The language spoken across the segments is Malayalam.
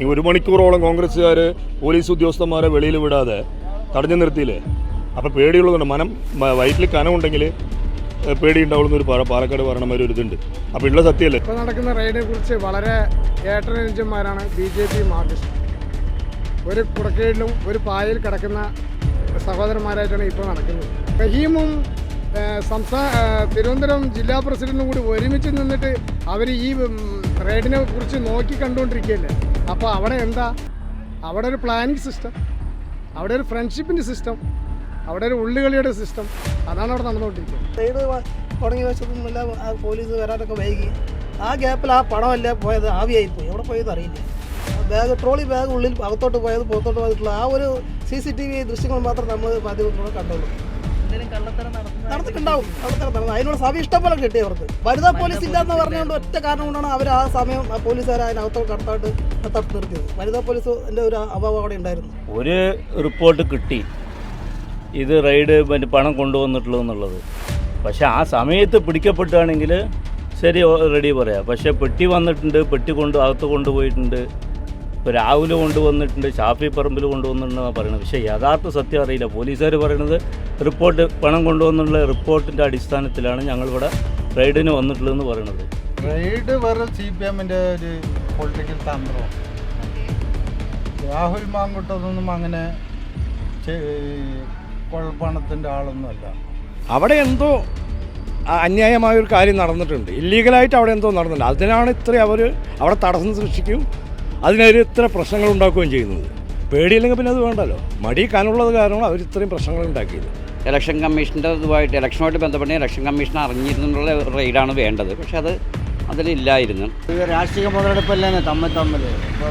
ഈ ഒരു മണിക്കൂറോളം കോൺഗ്രസ്സുകാർ പോലീസ് ഉദ്യോഗസ്ഥന്മാരെ വെളിയിൽ വിടാതെ തടഞ്ഞു നിർത്തിയില്ലേ? അപ്പോൾ പേടിയുള്ളതുകൊണ്ട് മനം വയറ്റിൽ കനമുണ്ടെങ്കിൽ പേടി ഉണ്ടാവുന്ന ഒരു പാലക്കാട് ഭരണമാര് ഒരു ഇതുണ്ട്. അപ്പോൾ ഉള്ള സത്യമല്ലേ? ഇപ്പോൾ നടക്കുന്ന റെയ്ഡിനെ കുറിച്ച് വളരെ ഏട്ടനുജന്മാരാണ് ബി ജെ പി മാർക്സിസ്റ്റ് ഒരു കുടക്കീഴിലും ഒരു പായയിൽ കിടക്കുന്ന സഹോദരന്മാരായിട്ടാണ് ഇപ്പോൾ നടക്കുന്നത്. റഹീമും സംസ്ഥാന തിരുവനന്തപുരം ജില്ലാ പ്രസിഡന്റും കൂടി ഒരുമിച്ച് നിന്നിട്ട് അവർ ഈ റെയ്ഡിനെ കുറിച്ച് നോക്കി കണ്ടുകൊണ്ടിരിക്കുകയല്ലേ? അപ്പോൾ അവിടെ എന്താ? അവിടെ ഒരു പ്ലാനിങ് സിസ്റ്റം അവിടെ ഒരു ഫ്രണ്ട്ഷിപ്പിന്റെ സിസ്റ്റം അവിടെ ഒരു ഉള്ളുകളിയുടെ സിസ്റ്റം അതാണ് അവിടെ നടന്നുകൊണ്ടിരിക്കുന്നത്. ആ പോലീസ് വരാനൊക്കെ വൈകി. ആ ഗ്യാപ്പിൽ ആ പണമല്ല പോയത്? ആവിയായി പോയി എവിടെ പോയത് അറിയില്ല. ബാഗ് ട്രോളി ബാഗ് ഉള്ളിൽ അകത്തോട്ട് പോയത് പുറത്തോട്ട് പോയിട്ടുള്ള ആ ഒരു സി സി ടി വി ദൃശ്യങ്ങൾ മാത്രം നമ്മൾ മാധ്യമത്തിലൂടെ കണ്ടുള്ളൂ. നടന്നിട്ടുണ്ടാവും. കള്ളത്തരം അതിനുള്ള സമയം ഇഷ്ടം പോലെ കിട്ടി അവർക്ക് വനിതാ പോലീസ് ഇല്ലാന്ന് പറഞ്ഞുകൊണ്ട് ഒറ്റ കാരണം കൊണ്ടാണ് അവർ ആ സമയം പോലീസുകാർ അതിനകത്ത് കടത്തായിട്ട് തടുത്ത് നിർത്തിയത്. വനിതാ പോലീസിന്റെ ഒരു അഭാവം അവിടെ ഉണ്ടായിരുന്നു. ഒരു റിപ്പോർട്ട് കിട്ടി. ഇത് റൈഡ് പിന്നെ പണം കൊണ്ടുവന്നിട്ടുള്ളൂ എന്നുള്ളത്. പക്ഷേ ആ സമയത്ത് പിടിക്കപ്പെട്ടാണെങ്കിൽ ശരി റെഡി പറയാം. പക്ഷേ പെട്ടി വന്നിട്ടുണ്ട് പെട്ടി കൊണ്ട് അകത്ത് കൊണ്ടുപോയിട്ടുണ്ട്. ഇപ്പോൾ രാവിലെ കൊണ്ടുവന്നിട്ടുണ്ട് ഷാഫി പറമ്പിൽ കൊണ്ടുവന്നിട്ടുണ്ടെന്നാണ് പറയുന്നത് പക്ഷേ യഥാർത്ഥ സത്യം അറിയില്ല. പോലീസുകാർ പറയുന്നത് റിപ്പോർട്ട് പണം കൊണ്ടുവന്നുള്ള റിപ്പോർട്ടിന്റെ അടിസ്ഥാനത്തിലാണ് ഞങ്ങളിവിടെ റെയ്ഡിന് വന്നിട്ടുള്ളതെന്ന് പറയുന്നത് റെയ്ഡ് വെറും സി പി എമ്മിന്റെ ഒരു പൊളിറ്റിക്കൽ തന്ത്രം രാഹുൽ മാങ്കുട്ടതൊന്നും അങ്ങനെ കുഴപ്പണത്തിന്റെ ആളൊന്നുമല്ല. അവിടെ എന്തോ അന്യായമായ ഒരു കാര്യം നടന്നിട്ടുണ്ട്. ഇല്ലീഗലായിട്ട് അവിടെ എന്തോ നടന്നിട്ടുണ്ട്. അതിനാണ് ഇത്ര അവർ അവിടെ തടസ്സം സൃഷ്ടിക്കുകയും അതിനെതിരെ ഇത്ര പ്രശ്നങ്ങൾ ഉണ്ടാക്കുകയും ചെയ്യുന്നത് പേടിയില്ലെങ്കിൽ പിന്നെ അത് വേണ്ടല്ലോ. മടി കാനുള്ളത് കാരണമാണ് അവർ ഇത്രയും പ്രശ്നങ്ങൾ ഉണ്ടാക്കിയത്. ഇലക്ഷൻ കമ്മീഷന്റെ ഇതുമായിട്ട് ഇലക്ഷനുമായിട്ട് ബന്ധപ്പെട്ട് ഇലക്ഷൻ കമ്മീഷൻ അറിഞ്ഞിരുന്നുള്ള റെയ്ഡാണ് വേണ്ടത്. പക്ഷെ അത് അതിലില്ലായിരുന്നു. രാഷ്ട്രീയ മുതലെടുപ്പല്ലേ തമ്മിൽ തമ്മിൽ.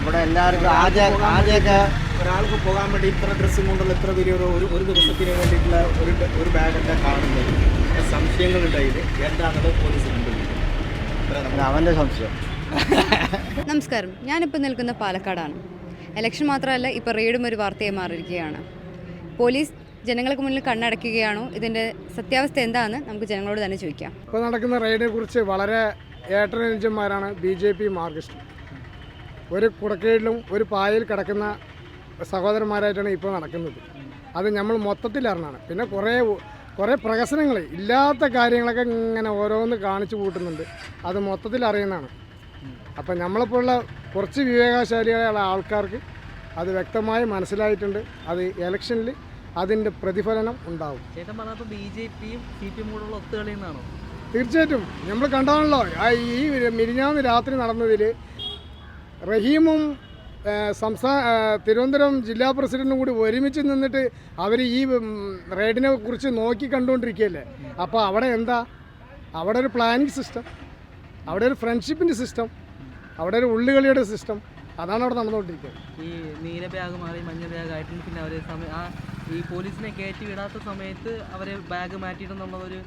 ഇവിടെ എല്ലാവർക്കും ആദ്യം ആദ്യമൊക്കെ ഒരാൾക്ക് പോകാൻ വേണ്ടി ഇത്ര ഡ്രസ്സും കൊണ്ടുള്ള ഇത്ര വലിയ ഒരു ഒരു- ഒരു ദിവസത്തിന് വേണ്ടിയിട്ടുള്ള ഒരു ഒരു ബാഗൊക്കെ കാണുന്നത്. സംശയങ്ങളുണ്ടായത് എന്താണത് പോലീസ് കണ്ടുപിടിക്കുന്നത് അവന്റെ സംശയം. നമസ്കാരം. ഞാനിപ്പോൾ നിൽക്കുന്ന പാലക്കാടാണ്. ഇലക്ഷൻ മാത്രമല്ല ഇപ്പോൾ റെയ്ഡും ഒരു വാർത്തയായി മാറിയിരിക്കുകയാണ്. പോലീസ് ജനങ്ങൾക്ക് മുന്നിൽ കണ്ണടയ്ക്കുകയാണോ? ഇതിന്റെ സത്യാവസ്ഥ എന്താണെന്ന് നമുക്ക് ജനങ്ങളോട് തന്നെ ചോദിക്കാം. ഇപ്പോൾ നടക്കുന്ന റെയ്ഡിനെ കുറിച്ച് വളരെ ഏട്ടനുജന്മാരാണ് ബി ജെ പി മാർഗിസ്റ്റ് ഒരു കുടക്കീഴിലും ഒരു പായയിൽ കിടക്കുന്ന സഹോദരന്മാരായിട്ടാണ് ഇപ്പോൾ നടക്കുന്നത്. അത് നമ്മൾ മൊത്തത്തിൽ അറിഞ്ഞാണ്. പിന്നെ കുറേ കുറേ പ്രഹസനങ്ങൾ ഇല്ലാത്ത കാര്യങ്ങളൊക്കെ ഇങ്ങനെ ഓരോന്ന് കാണിച്ചു കൂട്ടുന്നുണ്ട്. അത് മൊത്തത്തിൽ അറിയുന്നതാണ്. അപ്പം നമ്മളെപ്പോലുള്ള കുറച്ച് വിവേകശാലികളായ ആൾക്കാർക്ക് അത് വ്യക്തമായി മനസ്സിലായിട്ടുണ്ട്. അത് ഇലക്ഷനിൽ അതിന്റെ പ്രതിഫലനം ഉണ്ടാവും. ചേട്ടൻ പറഞ്ഞപ്പോൾ ബി ജെ പിയും സി പി എമ്മുള്ള തീർച്ചയായിട്ടും. നമ്മൾ കണ്ടാണല്ലോ ഈ മിരിഞ്ഞാന്ന് രാത്രി നടന്നതിൽ റഹീമും സംസ്ഥാന തിരുവനന്തപുരം ജില്ലാ പ്രസിഡന്റും കൂടി ഒരുമിച്ച് നിന്നിട്ട് അവർ ഈ റെയ്ഡിനെ കുറിച്ച് നോക്കി കണ്ടുകൊണ്ടിരിക്കുകയല്ലേ അപ്പോൾ അവിടെ എന്താ? അവിടെ ഒരു പ്ലാനിങ് സിസ്റ്റം അവിടെ ഒരു ഫ്രണ്ട്ഷിപ്പിന്റെ സിസ്റ്റം അവിടെ ഒരു ഉള്ളുകളിയുടെ സിസ്റ്റം അതാണ് അവിടെ നടന്നുകൊണ്ടിരിക്കുന്നത്. ഈ നീല ബാഗ് മാറി മഞ്ഞ ബാഗ് ആയിട്ടും പിന്നെ അവരെ സമയം ആ ഈ പോലീസിനെ കയറ്റി വിടാത്ത സമയത്ത് അവരെ ബാഗ് മാറ്റിയിട്ടെന്നുള്ളൊരു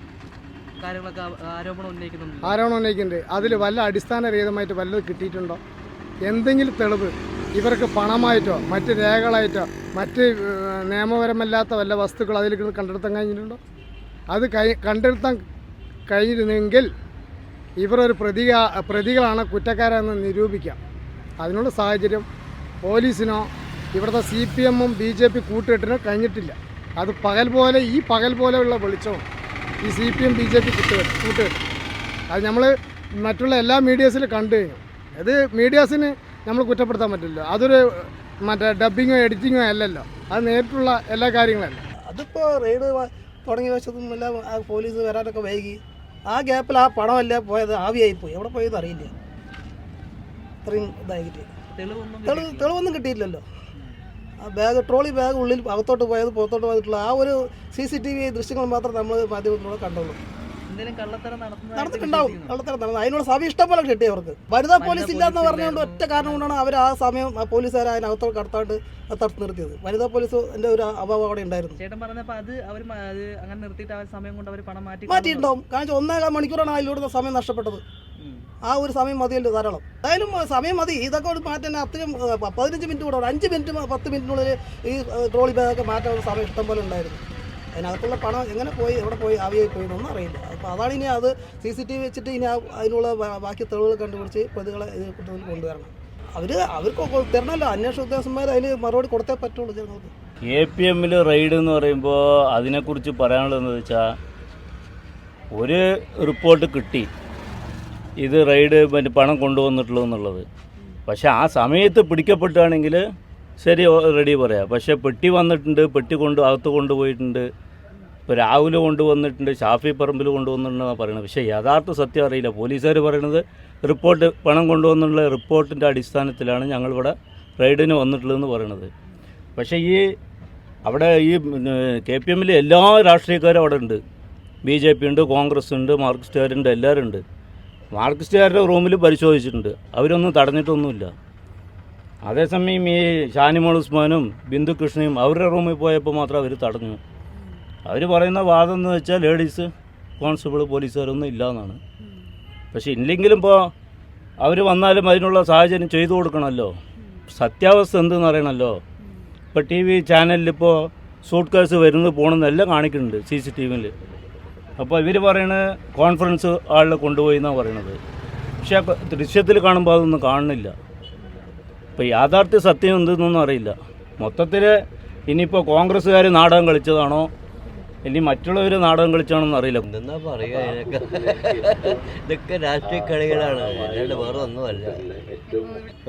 കാര്യങ്ങളൊക്കെ ആരോപണം ഉന്നയിക്കുന്നുണ്ട് ആരോപണം ഉന്നയിക്കുന്നുണ്ട്. അതിൽ വല്ല അടിസ്ഥാന അടിസ്ഥാനരഹിതമായിട്ട് വല്ലത് കിട്ടിയിട്ടുണ്ടോ? എന്തെങ്കിലും തെളിവ് ഇവർക്ക് പണമായിട്ടോ മറ്റ് രേഖകളായിട്ടോ മറ്റ് നിയമപരമല്ലാത്ത വല്ല വസ്തുക്കൾ അതിൽ കണ്ടെടുത്താൻ കഴിഞ്ഞിട്ടുണ്ടോ? അത് കൈ കണ്ടെടുത്താൻ കഴിഞ്ഞിരുന്നെങ്കിൽ ഇവർ ഒരു പ്രതിക പ്രതികളാണ് കുറ്റക്കാരെന്ന് നിരൂപിക്കാം. അതിനുള്ള സാഹചര്യം പോലീസിനോ ഇവിടുത്തെ സി പി എമ്മും ബി ജെ പി കൂട്ടുകെട്ടിനോ കഴിഞ്ഞിട്ടില്ല. അത് പകൽ പോലെ ഈ പകൽ പോലെയുള്ള വെളിച്ചവും ഈ C P M B J P കൂട്ടുകെട്ട് കൂട്ടുകെട്ട്. അത് നമ്മൾ മറ്റുള്ള എല്ലാ മീഡിയസിലും കണ്ടു കഴിഞ്ഞു. അത് മീഡിയാസിന് നമ്മൾ കുറ്റപ്പെടുത്താൻ പറ്റില്ല അതൊരു മറ്റേ ഡബിങ്ങോ എഡിറ്റിങ്ങോ അല്ലല്ലോ. അത് നേരിട്ടുള്ള എല്ലാ കാര്യങ്ങളല്ല. അതിപ്പോൾ റെയ്ഡ് തുടങ്ങിയ വശത്തും എല്ലാം പോലീസ് വരാനൊക്കെ വൈകി. ആ ഗ്യാപ്പിൽ ആ പടമല്ല പോയത്? ആവിയായി പോയി എവിടെ പോയത് അറിയില്ല. ഇത്രയും ഇതായിട്ട്. തെളിവ് തെളിവൊന്നും കിട്ടിയില്ലല്ലോ. ആ ബാഗ് ട്രോളി ബാഗ് ഉള്ളിൽ അകത്തോട്ട് പോയത് പുറത്തോട്ട് പോയിട്ടുള്ള ആ ഒരു സി സി ടി വി ദൃശ്യങ്ങൾ മാത്രം നമ്മൾ മാധ്യമത്തിലൂടെ കണ്ടുള്ളൂ. നടന്നിട്ടുണ്ടാവും. കള്ളത്തരം നടന്നു അതിനുള്ള സമയം ഇഷ്ടം പോലെ കിട്ടി അവർക്ക് വനിതാ പോലീസ് ഇല്ലാന്ന് പറഞ്ഞുകൊണ്ട് ഒറ്റ കാരണം കൊണ്ടാണ് അവർ ആ സമയം ആ അതിനകത്ത് കടത്താണ്ട് തടുത്ത് നിർത്തിയത്. വനിതാ പോലീസ് എന്റെ ഒരു അഭാവം അവിടെ ഉണ്ടായിരുന്നു. ചേട്ടൻ പറഞ്ഞപ്പോൾ അത് അവർ അങ്ങനെ നിർത്തിയിട്ട് ആ സമയം കൊണ്ട് അവർ പണം മാറ്റി മാറ്റിയിട്ടുണ്ടാവും. കാരണം ഒന്നേകാൽ മണിക്കൂറാണ് അതിലൂടെ സമയം നഷ്ടപ്പെട്ടത്. ആ ഒരു സമയം മതിയല്ലോ ധാരാളം. എന്തായാലും സമയം മതി. ഇതൊക്കെ ഒരു മാറ്റാൻ അത്രയും പതിനഞ്ച് മിനിറ്റ് കൂടെ. അഞ്ച് മിനിറ്റ് പത്ത് മിനിറ്റിനുള്ളിൽ ഈ ട്രോളി ബാഗൊക്കെ മാറ്റാനുള്ള സമയം ഇഷ്ടം പോലെ ഉണ്ടായിരുന്നു. അതിനകത്തുള്ള പണം എങ്ങനെ പോയി എവിടെ പോയി ആവിയായി പോയി എന്നൊന്നും അറിയില്ല. അപ്പോൾ അതാണ് ഇനി അത് സി സി ടി വി വെച്ചിട്ട് ഇനി അതിനുള്ള ബാക്കി തെളിവുകൾ കണ്ടുപിടിച്ച് പ്രതികളെ ഇത് കൊണ്ടുവരണം. അവർ അവർക്ക് തരണമല്ലോ. അന്വേഷണ ഉദ്യോഗസ്ഥന്മാർ അതിന് മറുപടി കൊടുത്തേ പറ്റുള്ളൂ ജനങ്ങൾക്ക്. എ പി എമ്മിൽ റെയ്ഡ് എന്ന് പറയുമ്പോൾ അതിനെക്കുറിച്ച് പറയാനുള്ളതെന്ന് വെച്ചാൽ ഒരു റിപ്പോർട്ട് കിട്ടി. ഇത് റെയ്ഡ് മറ്റേ പണം കൊണ്ടുവന്നിട്ടുള്ളൂ എന്നുള്ളത്. പക്ഷേ ആ സമയത്ത് പിടിക്കപ്പെട്ടാണെങ്കിൽ ശരി റെഡി പറയാം. പക്ഷേ പെട്ടി വന്നിട്ടുണ്ട് പെട്ടി കൊണ്ട് അകത്ത് കൊണ്ടുപോയിട്ടുണ്ട്. ഇപ്പോൾ രാഹുൽ കൊണ്ടുവന്നിട്ടുണ്ട് ഷാഫി പറമ്പിൽ കൊണ്ടുവന്നിട്ടുണ്ടെന്നാണ് പറയുന്നത് പക്ഷേ യഥാർത്ഥ സത്യം അറിയില്ല. പോലീസുകാർ പറയുന്നത് റിപ്പോർട്ട് പണം കൊണ്ടുവന്നുള്ള റിപ്പോർട്ടിന്റെ അടിസ്ഥാനത്തിലാണ് ഞങ്ങളിവിടെ റെയ്ഡിന് വന്നിട്ടുള്ളതെന്ന് പറയുന്നത് പക്ഷേ ഈ അവിടെ ഈ കെ പി എമ്മിലെ എല്ലാ രാഷ്ട്രീയക്കാരും അവിടെ ഉണ്ട്. ബി ജെ പി ഉണ്ട് കോൺഗ്രസ് ഉണ്ട് മാർക്സിസ്റ്റുകാരുണ്ട് എല്ലാവരും ഉണ്ട്. മാർക്സിസ്റ്റുകാരുടെ റൂമിൽ പരിശോധിച്ചിട്ടുണ്ട്. അവരൊന്നും തടഞ്ഞിട്ടൊന്നുമില്ല. അതേസമയം ഈ ഷാനിമോൾ ഉസ്മാനും ബിന്ദു കൃഷ്ണയും അവരുടെ റൂമിൽ പോയപ്പോൾ മാത്രം അവർ തടഞ്ഞു. അവർ പറയുന്ന വാദം എന്ന് വെച്ചാൽ ലേഡീസ് കോൺസ്റ്റബിൾ പോലീസുകാരൊന്നും ഇല്ല എന്നാണ് പക്ഷേ ഇല്ലെങ്കിലും ഇപ്പോൾ അവർ വന്നാലും അതിനുള്ള സാഹചര്യം ചെയ്തു കൊടുക്കണമല്ലോ സത്യാവസ്ഥ എന്തെന്ന് അറിയണമല്ലോ ഇപ്പോൾ ടി വി ചാനലിലിപ്പോൾ സൂട്ട് കേസ് വരുന്നത് പോകണമെന്നെല്ലാം കാണിക്കുന്നുണ്ട് സി സി ടി വിയിൽ അപ്പോൾ ഇവർ പറയണത് കോൺഫറൻസ് ആളിൽ കൊണ്ടുപോയി എന്നാണ് പറയണത്. പക്ഷേ ദൃശ്യത്തിൽ കാണുമ്പോൾ അതൊന്നും കാണുന്നില്ല. ഇപ്പോൾ യാഥാർത്ഥ്യ സത്യം എന്തെന്നൊന്നും അറിയില്ല. മൊത്തത്തിൽ ഇനിയിപ്പോൾ കോൺഗ്രസ്സുകാർ നാടകം കളിച്ചതാണോ ഇനി മറ്റുള്ളവർ നാടകം കളിച്ചാണോ എന്ന് അറിയില്ല. എന്താ പറയുക ഇതിനൊക്കെ ഇതൊക്കെ രാഷ്ട്രീയ കളികളാണ്. അല്ലാണ്ട് വേറെ ഒന്നുമല്ല.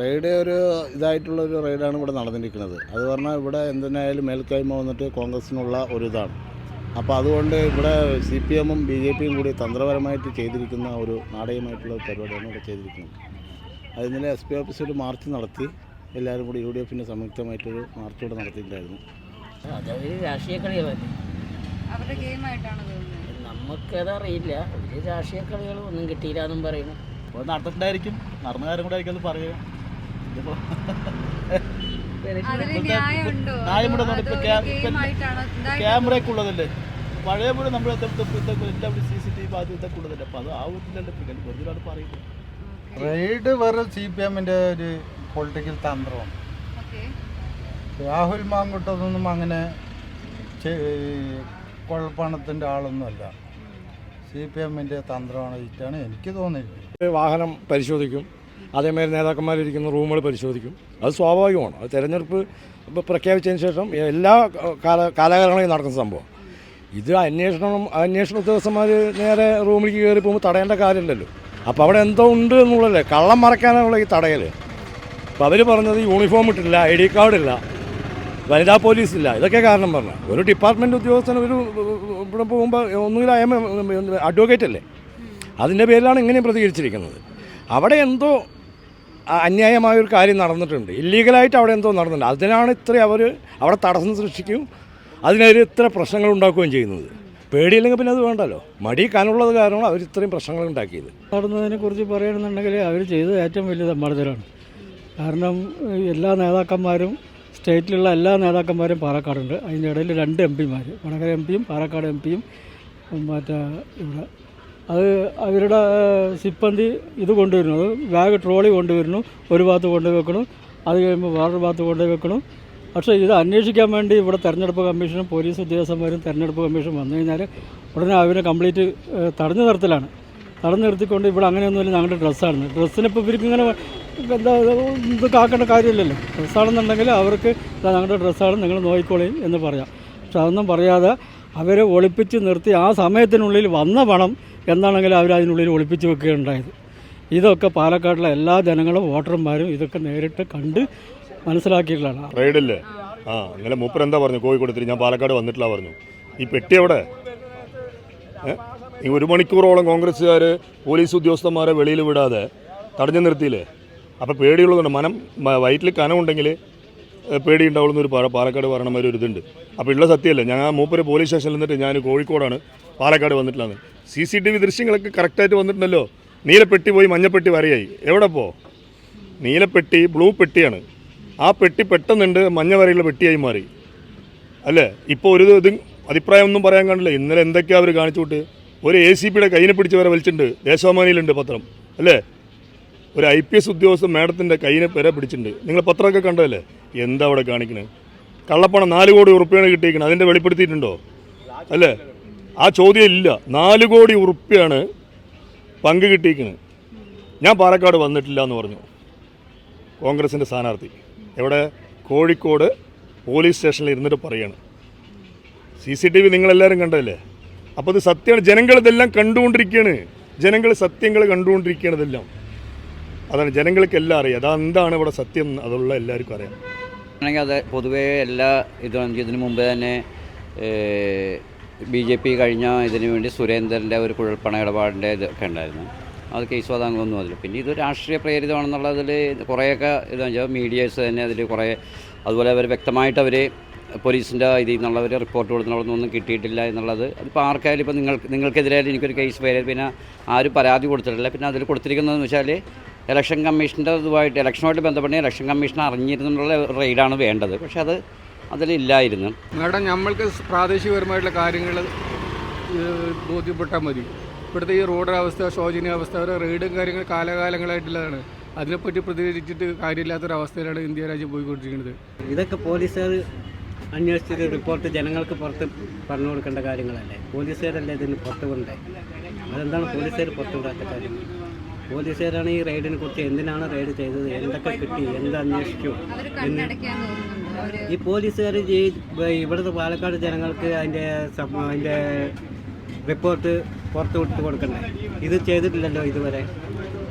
റെയ്ഡ് ഒരു ഇതായിട്ടുള്ള ഒരു റെയ്ഡാണ് ഇവിടെ നടന്നിരിക്കുന്നത്. അത് പറഞ്ഞാൽ ഇവിടെ എന്തിനായാലും മേൽക്കൈമ വന്നിട്ട് കോൺഗ്രസിനുള്ള ഒരു ഇതാണ് അപ്പോൾ അതുകൊണ്ട് ഇവിടെ സി പി എമ്മും ബി ജെ പിയും കൂടി തന്ത്രപരമായിട്ട് ചെയ്തിരിക്കുന്ന ഒരു നാടകമായിട്ടുള്ള പരിപാടിയാണ് ഇവിടെ ചെയ്തിരിക്കുന്നത്. അത് ഇന്നലെ എസ് പി ഓഫീസിൽ മാർച്ച് നടത്തി. എല്ലാവരും കൂടി യു ഡി എഫിന്റെ സംയുക്തമായിട്ടൊരു മാർച്ച് ഇവിടെ നടത്തിയിട്ടുണ്ടായിരുന്നു. അതൊരു രാഷ്ട്രീയ കളികളല്ലേ? അവരുടെ ഗെയിമായിട്ടാണ് തോന്നുന്നത്. വലിയ രാഷ്ട്രീയ കളികൾ ഒന്നും കിട്ടിയില്ല എന്നും പറയുന്നു. അപ്പോൾ നടന്നിട്ടുണ്ടായിരിക്കും. നടന്ന കാര്യം കൂടെ ആയിരിക്കും അത് പറയുക. ഇതിപ്പോൾ അതിൽ ന്യായമുണ്ടോ? ന്യായമുണ്ടോ അതോ ഇപ്പൊ അതൊരു ക്യാ- ഇപ്പൊ ഗെയിമായിട്ടാണോ. എന്താ- ക്യാമറയൊക്കെ ഉള്ളതല്ലേ? പഴയ പോലെ നമ്മുടെ എല്ലാവരും സി സി ടി വി ബാധ്യത ഇതൊക്കെ ഉള്ളതല്ലേ അപ്പോൾ അത് വീട്ടിലല്ലേ പിന്നെ വെറുതെ ഒരാൾ പറയുന്നത്. റെയ്ഡ് വെറും സി പി എമ്മിന്റെ ഒരു പൊളിറ്റിക്കൽ തന്ത്രമാണ്. ഓക്കേ. രാഹുൽ മാങ്കുട്ടതൊന്നും അങ്ങനെ ചെ- കുഴപ്പണത്തിന്റെ ആളൊന്നുമല്ല. സി പി എമ്മിന്റെ തന്ത്രമാണ് ഇറ്റാണ് എനിക്ക് തോന്നിയിട്ടുള്ളത് വാഹനം പരിശോധിക്കും. അതേമാതിരി നേതാക്കന്മാരിരിക്കുന്ന റൂമുകൾ പരിശോധിക്കും. അത് സ്വാഭാവികമാണ്. അത് തിരഞ്ഞെടുപ്പ് പ്രഖ്യാപിച്ചതിന് ശേഷം എല്ലാ കാല കാലാകാലങ്ങളിൽ നടക്കുന്ന സംഭവം. ഇത് അന്വേഷണം അന്വേഷണ ഉദ്യോഗസ്ഥന്മാർ നേരെ റൂമിലേക്ക് കയറി പോകുമ്പോൾ തടയേണ്ട കാര്യമില്ലല്ലോ. അപ്പോൾ അവിടെ എന്തോ ഉണ്ട് എന്നുള്ളതല്ലേ. കള്ളം മറക്കാനുള്ള ഈ തടയൽ അപ്പോൾ അവർ പറഞ്ഞത് യൂണിഫോം ഇട്ടില്ല ഐ ഡി കാർഡില്ല വനിതാ പോലീസ് ഇല്ല ഇതൊക്കെ കാരണം പറഞ്ഞു. ഒരു ഡിപ്പാർട്ട്മെന്റ് ഉദ്യോഗസ്ഥൻ ഒരു ഇവിടെ പോകുമ്പോൾ ഒന്നുകിൽ അഡ്വക്കേറ്റ് അല്ലേ? അതിന്റെ പേരിലാണ് ഇങ്ങനെയും പ്രതികരിച്ചിരിക്കുന്നത്. അവിടെ എന്തോ അന്യായമായ ഒരു കാര്യം നടന്നിട്ടുണ്ട്. ഇല്ലീഗലായിട്ട് അവിടെ എന്തോ നടന്നിട്ടുണ്ട്. അതിനാണ് ഇത്ര അവർ അവിടെ തടസ്സം സൃഷ്ടിക്കും അതിനെതിരെ ഇത്ര പ്രശ്നങ്ങൾ ഉണ്ടാക്കുകയും ചെയ്യുന്നത്. പേടിയില്ലെങ്കിൽ പിന്നെ അത് വേണ്ടല്ലോ. മടി കാനുള്ളത് കാരണം അവർ ഇത്രയും പ്രശ്നങ്ങൾ ഉണ്ടാക്കിയത്. നടന്നതിനെ കുറിച്ച് പറയുകയാണെന്നുണ്ടെങ്കിൽ അവർ ചെയ്തത് ഏറ്റവും വലിയ സമ്മർദ്ദമാണ് കാരണം എല്ലാ നേതാക്കന്മാരും സ്റ്റേറ്റിലുള്ള എല്ലാ നേതാക്കന്മാരും പാലക്കാടുണ്ട്. അതിന്റെ ഇടയിൽ രണ്ട് എം പിമാർ. വടകര എം പിയും പാലക്കാട് എം പിയും മറ്റേ ഇവിടെ. അത് അവരുടെ സിപ്പന്തി ഇത് കൊണ്ടുവരുന്നു. അത് ബാഗ് ട്രോളി കൊണ്ടുവരുന്നു. ഒരു ഭാഗത്ത് കൊണ്ടുപോയി വെക്കണം. അത് കഴിയുമ്പോൾ വേറൊരു ഭാഗത്ത് കൊണ്ടുപോയി വെക്കണം. പക്ഷേ ഇത് അന്വേഷിക്കാൻ വേണ്ടി ഇവിടെ തെരഞ്ഞെടുപ്പ് കമ്മീഷനും പോലീസ് ഉദ്യോഗസ്ഥന്മാരും തെരഞ്ഞെടുപ്പ് കമ്മീഷൻ വന്നു കഴിഞ്ഞാൽ ഉടനെ അവരെ കംപ്ലീറ്റ് തടഞ്ഞു നിർത്തലാണ് തടഞ്ഞു നിർത്തിക്കൊണ്ട് ഇവിടെ അങ്ങനെയൊന്നുമില്ല ഞങ്ങളുടെ ഡ്രസ്സാണ്. ഡ്രസ്സിനിപ്പോൾ ഇവർക്ക് ഇങ്ങനെ എന്താ ഇത് കാക്കേണ്ട കാര്യമില്ലല്ലോ. ഡ്രസ്സാണെന്നുണ്ടെങ്കിൽ അവർക്ക് ഞങ്ങളുടെ ഡ്രസ്സാണ് നിങ്ങൾ നോക്കിക്കോളി എന്ന് പറയാം. പക്ഷെ അതൊന്നും പറയാതെ അവരെ ഒളിപ്പിച്ച് നിർത്തി ആ സമയത്തിനുള്ളിൽ വന്ന പണം എന്താണെങ്കിൽ അവർ അതിനുള്ളിൽ ഒളിപ്പിച്ച് വെക്കുകയുണ്ടായത്. ഇതൊക്കെ പാലക്കാട്ടിലെ എല്ലാ ജനങ്ങളും വോട്ടർമാരും ഇതൊക്കെ നേരിട്ട് കണ്ട് മനസ്സിലാക്കിയിട്ടുള്ളതാണ്. റൈഡല്ലേ ആ ഇന്നലെ മൂപ്പർ എന്താ പറഞ്ഞു? കോഴിക്കോട് ഞാൻ പാലക്കാട് വന്നിട്ടില്ല പറഞ്ഞു. ഈ പെട്ടി എവിടെ? ഈ ഒരു മണിക്കൂറോളം കോൺഗ്രസ്സുകാർ പോലീസ് ഉദ്യോഗസ്ഥന്മാരെ വെളിയിൽ വിടാതെ തടഞ്ഞു നിർത്തിയില്ലേ? അപ്പോൾ പേടിയുള്ളതുകൊണ്ട് മനം വയറ്റിൽ കനമുണ്ടെങ്കിൽ പേടി ഉണ്ടാവുള്ളൂ ഒരു പാലക്കാട് പറയണമാതിരി ഒരു ഇതുണ്ട്. അപ്പോൾ ഉള്ള സത്യമല്ലേ ഞാൻ മൂപ്പര് പോലീസ് സ്റ്റേഷനിൽ നിന്നിട്ട് ഞാൻ കോഴിക്കോടാണ് പാലക്കാട് വന്നിട്ടുള്ളത്. സി സി ടി വി ദൃശ്യങ്ങളൊക്കെ കറക്റ്റായിട്ട് വന്നിട്ടുണ്ടല്ലോ. നീലപ്പെട്ടി പോയി മഞ്ഞപ്പെട്ടി വരയായി. എവിടെ പോ നീലപ്പെട്ടി ബ്ലൂ പെട്ടിയാണ്. ആ പെട്ടി പെട്ടെന്നുണ്ട് മഞ്ഞ വരയുള്ള പെട്ടിയായി മാറി. അല്ലേ? ഇപ്പോൾ ഒരു ഇത് അഭിപ്രായമൊന്നും പറയാൻ കാണില്ല. ഇന്നലെ എന്തൊക്കെയാണ് അവർ കാണിച്ചു വിട്ട്? ഒരു എ സി പിയുടെ കയ്യിനെ പിടിച്ച് വരെ വലിച്ചിട്ടുണ്ട്. ദേശാഭിമാനിയിലുണ്ട് പത്രം. അല്ലേ? ഒരു ഐ പി എസ് ഉദ്യോഗസ്ഥൻ മാഡത്തിന്റെ കയ്യിനെ വരെ പിടിച്ചിട്ടുണ്ട്. നിങ്ങൾ പത്രമൊക്കെ കണ്ടതല്ലേ? എന്താ അവിടെ കാണിക്കുന്നത് കള്ളപ്പണം നാല് കോടി ഉറുപ്പിയാണ് കിട്ടിയിരിക്കുന്നത് അതിന്റെ വെളിപ്പെടുത്തിയിട്ടുണ്ടോ? അല്ലേ? ആ ചോദ്യം ഇല്ല. നാല് കോടി ഉറുപ്പിയാണ് പങ്ക് കിട്ടിയിരിക്കുന്നത് ഞാൻ പാലക്കാട് വന്നിട്ടില്ല എന്ന് പറഞ്ഞു. കോൺഗ്രസിന്റെ സ്ഥാനാർത്ഥി. എവിടെ? കോഴിക്കോട് പോലീസ് സ്റ്റേഷനിൽ ഇരുന്നിട്ട് പറയാണ്. സി സി ടി വി നിങ്ങളെല്ലാവരും കണ്ടതല്ലേ? അപ്പോൾ ഇത് സത്യമാണ്. ജനങ്ങൾ ഇതെല്ലാം കണ്ടുകൊണ്ടിരിക്കുകയാണ്. ജനങ്ങൾ സത്യങ്ങൾ കണ്ടുകൊണ്ടിരിക്കുകയാണ് ഇതെല്ലാം. അതാണ് ജനങ്ങൾക്ക് എല്ലാം അറിയാം. അതാ എന്താണ് ഇവിടെ സത്യം അതുള്ള എല്ലാവർക്കും അറിയാം. ആണെങ്കിൽ അത് പൊതുവേ എല്ലാ ഇതും ഇതിനു മുമ്പ് തന്നെ ബി ജെ പി കഴിഞ്ഞ ഇതിനു വേണ്ടി സുരേന്ദ്രന്റെ ഒരു കുഴൽപ്പണ ഇടപാടിന്റെ ഇതൊക്കെ ഉണ്ടായിരുന്നു. അത് കേസ് വാദാങ്ങൊന്നും അതിൽ പിന്നെ ഇത് രാഷ്ട്രീയ പ്രേരിതമാണെന്നുള്ളതിൽ കുറേയൊക്കെ ഇതെന്ന് വെച്ചാൽ മീഡിയേഴ്സ് തന്നെ അതിൽ കുറേ അതുപോലെ അവർ വ്യക്തമായിട്ട് അവർ പോലീസിന്റെ ഇതിൽ നിന്നുള്ളവർ റിപ്പോർട്ട് കൊടുക്കുന്നതൊന്നും കിട്ടിയിട്ടില്ല എന്നുള്ളത്. ഇപ്പോൾ ആർക്കായാലും ഇപ്പോൾ നിങ്ങൾക്ക് നിങ്ങൾക്കെതിരായാലും എനിക്കൊരു കേസ് വരെ പിന്നെ ആരും പരാതി കൊടുത്തിട്ടില്ല. പിന്നെ അതിൽ കൊടുത്തിരിക്കുന്നതെന്ന് വെച്ചാൽ ഇലക്ഷൻ കമ്മീഷന്റെ ഇതുമായിട്ട് ഇലക്ഷനുമായിട്ട് ബന്ധപ്പെട്ട് ഇലക്ഷൻ കമ്മീഷൻ അറിഞ്ഞിരുന്നുള്ള റെയ്ഡാണ് വേണ്ടത്. പക്ഷേ അത് അതിലില്ലായിരുന്നു. മേഡം നമ്മൾക്ക് പ്രാദേശികപരമായിട്ടുള്ള കാര്യങ്ങൾ ബോധ്യപ്പെട്ടാൽ മതി. ഇവിടുത്തെ ഈ റോഡ് അവസ്ഥ ശോചനീയാവസ്ഥ അവരുടെ റെയ്ഡും കാര്യങ്ങൾ കാലകാലങ്ങളായിട്ടുള്ളതാണ്. അതിനെപ്പറ്റി പ്രതികരിച്ചിട്ട് കാര്യമില്ലാത്തൊരവസ്ഥയിലാണ് ഇന്ത്യ രാജ്യം പോയിക്കൊണ്ടിരിക്കുന്നത്. ഇതൊക്കെ പോലീസുകാർ അന്വേഷിച്ചൊരു റിപ്പോർട്ട് ജനങ്ങൾക്ക് പുറത്ത് പറഞ്ഞു കൊടുക്കേണ്ട കാര്യങ്ങളല്ലേ? പോലീസുകാരല്ലേ ഇതിന് പുറത്ത് കൊണ്ടേ അതെന്താണ് പോലീസുകാർ പുറത്ത് വിടാത്ത കാര്യം? പോലീസുകാരാണ് ഈ റെയ്ഡിനെ കുറിച്ച് എന്തിനാണ് റെയ്ഡ് ചെയ്തത്? എന്തൊക്കെ കിട്ടി? എന്ത് അന്വേഷിച്ചു? എന്ന് ഈ പോലീസുകാർ ഈ ഇവിടുത്തെ പാലക്കാട് ജനങ്ങൾക്ക് അതിന്റെ അതിന്റെ റിപ്പോർട്ട് പുറത്ത് വിട്ട് കൊടുക്കണ്ടേ? ഇത് ചെയ്തിട്ടില്ലല്ലോ ഇതുവരെ.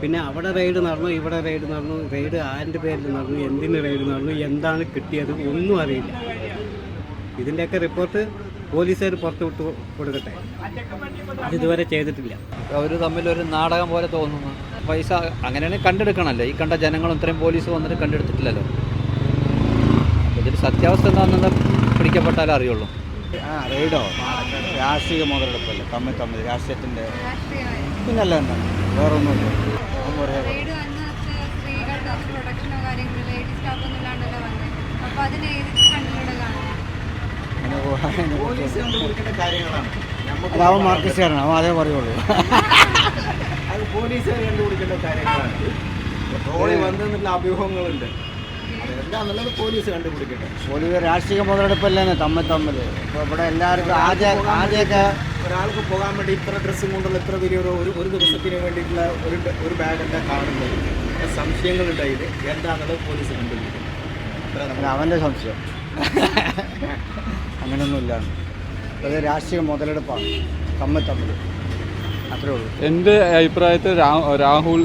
പിന്നെ അവിടെ റെയ്ഡ് നടന്നു ഇവിടെ റെയ്ഡ് നടന്നു റെയ്ഡ് ആരുടെ പേരിൽ നടന്നു എന്തിന് റെയ്ഡ് നടന്നു എന്താണ് കിട്ടിയത് ഒന്നും അറിയില്ല. ഇതിന്റെയൊക്കെ റിപ്പോർട്ട് പോലീസുകാർ പുറത്തു വിട്ട് കൊടുക്കട്ടെ. ഇതുവരെ ചെയ്തിട്ടില്ല. അവർ തമ്മിൽ ഒരു നാടകം പോലെ തോന്നുന്നു. പൈസ അങ്ങനെയാണെങ്കിൽ കണ്ടെടുക്കണമല്ലോ. ഈ കണ്ട ജനങ്ങളും ഇത്രയും പോലീസ് വന്നിട്ട് കണ്ടെടുത്തിട്ടില്ലല്ലോ. ഇതൊരു സത്യാവസ്ഥ എന്താണെന്ന് പിടിക്കപ്പെട്ടാലേ അറിയുള്ളൂ. ആ റെയ്ഡോ? രാഷ്ട്രീയ മുതലെടുപ്പല്ലേ? തമ്മിൽ തമ്മിൽ രാഷ്ട്രീയത്തിന്റെ പിന്നല്ല എന്താ? വേറൊന്നുമില്ല. ഇല്ലാണ്ടല്ലോ വന്നത് അപ്പോൾ അതിനെ ഏത് നമുക്ക് അത് അവൻ മാർക്കറ്റുകാരനാണ് അവൻ അതേ പറയുള്ളൂ. അത് പോലീസുകാർ കണ്ടുപിടിക്കേണ്ട കാര്യങ്ങളാണ്. റോഡിൽ വന്നെന്നുള്ള അഭ്യൂഹങ്ങളുണ്ട്. അതെന്താന്നുള്ളത് പോലീസ് കണ്ടുപിടിക്കട്ടെ. പോലീസ് രാഷ്ട്രീയ മുതലെടുപ്പല്ലേ തമ്മിൽ തമ്മിൽ. ഇപ്പോൾ ഇവിടെ എല്ലാവർക്കും ആദ്യം ആദ്യമൊക്കെ ഒരാൾക്ക് പോകാൻ വേണ്ടി ഇത്ര ഡ്രസ്സും കൊണ്ടുള്ള ഇത്ര വലിയ ഒരു ഒരു- ദിവസത്തിന് വേണ്ടിയിട്ടുള്ള ഒരു ഒരു ബാഗല്ല കാണുന്നത്. അപ്പോൾ സംശയങ്ങളുണ്ട് അതിൽ എന്താണെന്നുള്ളത് പോലീസ് കണ്ടുപിടിക്കും. അവന്റെ അവന്റെ സംശയം. അങ്ങനെയൊന്നുമില്ല. അത് രാഷ്ട്രീയ മുതലെടുപ്പാണ്. തമ്മിൽ തമ്മിൽ. അത്രേ ഉള്ളൂ. എന്റെ അഭിപ്രായത്തിൽ രാഹുൽ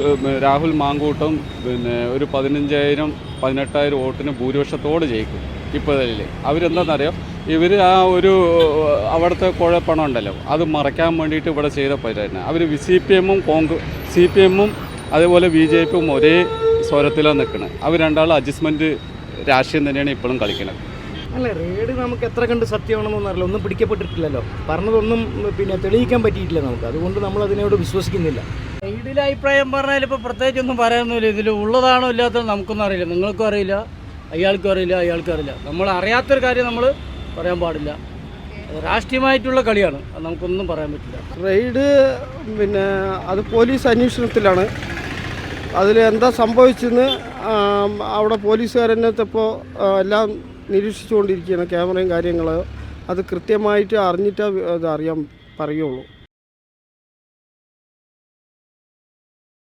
രാഹുൽ മാങ്കൂട്ടം പിന്നെ ഒരു പതിനഞ്ചായിരം പതിനെട്ടായിരം വോട്ടിന് ഭൂരിപക്ഷത്തോടെ ജയിക്കും ഇപ്പോഴല്ലേ അവരെന്താണെന്നറിയാം ഇവർ ആ ഒരു അവിടുത്തെ കുഴപ്പണം ഉണ്ടല്ലോ. അത് മറയ്ക്കാൻ വേണ്ടിയിട്ട് ഇവിടെ ചെയ്ത പരിപാടി അവർ സി പി എമ്മും കോൺഗ്രസ് സി പി എമ്മും അതേപോലെ ബി ജെ പിയും ഒരേ സ്വരത്തിലാണ് നിൽക്കുന്നത് അവർ രണ്ടാളും അഡ്ജസ്റ്റ്മെന്റ് രാഷ്ട്രീയം തന്നെയാണ് ഇപ്പോഴും കളിക്കുന്നത് അല്ല റെയ്ഡ് നമുക്ക് എത്ര കണ്ട് സത്യമാണെന്നൊന്നും അറിയില്ല. ഒന്നും പിടിക്കപ്പെട്ടിട്ടില്ലല്ലോ. പറഞ്ഞതൊന്നും പിന്നെ തെളിയിക്കാൻ പറ്റിയിട്ടില്ല നമുക്ക്. അതുകൊണ്ട് നമ്മൾ അതിനോട് വിശ്വസിക്കുന്നില്ല. റെയ്ഡിലെ അഭിപ്രായം പറഞ്ഞാൽ ഇപ്പോൾ പ്രത്യേകിച്ചൊന്നും പറയാനൊന്നുമില്ല. ഇതിൽ ഉള്ളതാണോ ഇല്ലാത്തത് നമുക്കൊന്നും അറിയില്ല. നിങ്ങൾക്കും അറിയില്ല. അയാൾക്കും അറിയില്ല. അയാൾക്കും അറിയില്ല. നമ്മൾ അറിയാത്തൊരു കാര്യം നമ്മൾ പറയാൻ പാടില്ല. രാഷ്ട്രീയമായിട്ടുള്ള കളിയാണ്. അത് നമുക്കൊന്നും പറയാൻ പറ്റില്ല. റെയ്ഡ് പിന്നെ അത് പോലീസ് അന്വേഷണത്തിലാണ്. അതിൽ എന്താ സംഭവിച്ചെന്ന് അവിടെ പോലീസുകാരനകത്തിപ്പോൾ എല്ലാം നിരീക്ഷിച്ചുകൊണ്ടിരിക്കുകയാണ് ക്യാമറയും കാര്യങ്ങൾ അത് കൃത്യമായിട്ട് അറിഞ്ഞിട്ടേ അത് അറിയാൻ പറയുള്ളൂ.